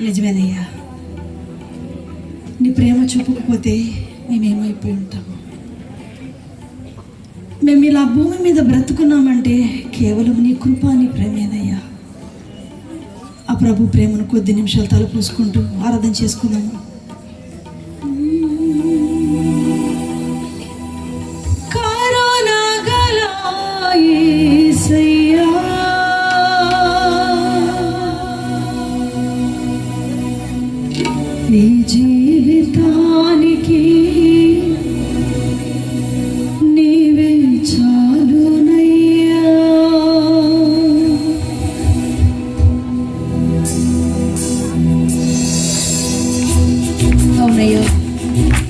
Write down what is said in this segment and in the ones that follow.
నిజమేనయ్యా. నీ ప్రేమ చూపకపోతే మేమేమైపోయి ఉంటాము. మేము ఇలా భూమి మీద బ్రతుకున్నామంటే కేవలం నీ కృప నీ ప్రేమేనయ్యా. ఆ ప్రభు ప్రేమను కొద్ది నిమిషాలు తలపూసుకుంటూ ఆరాధన చేసుకుందాము. మా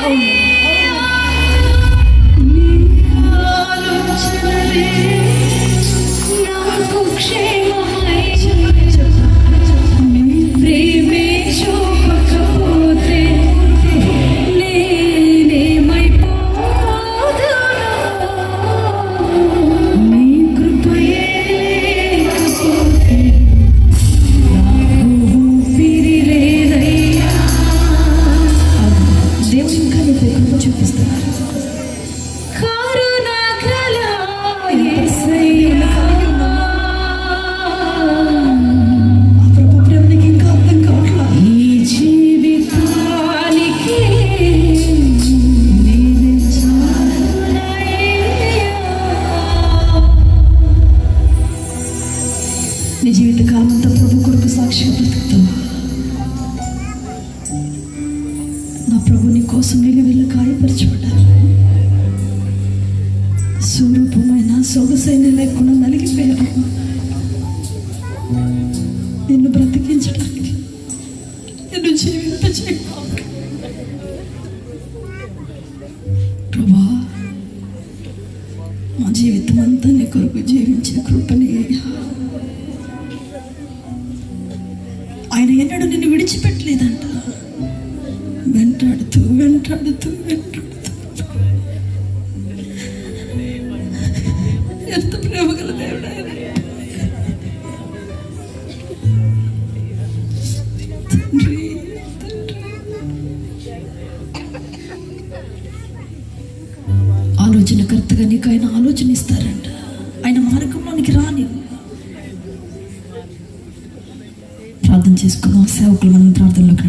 Oh. నిన్ను జీవింప ప్రభా మా జీవితం అంతా నీ కొరకు జీవించే కృపని. ఆయన ఎన్నడూ నిన్ను విడిచిపెట్టలేదంట. వెంటాడుతూ వెంటాడుతూ వెంటాడుతూ. ఎంత ప్రేమ గల నీకు ఆయన ఆలోచన ఇస్తారంట ఆయన మార్గంలోనికి రాని. ప్రార్థన చేసుకుందాం. సేవకులు మనం ప్రార్థనలోకి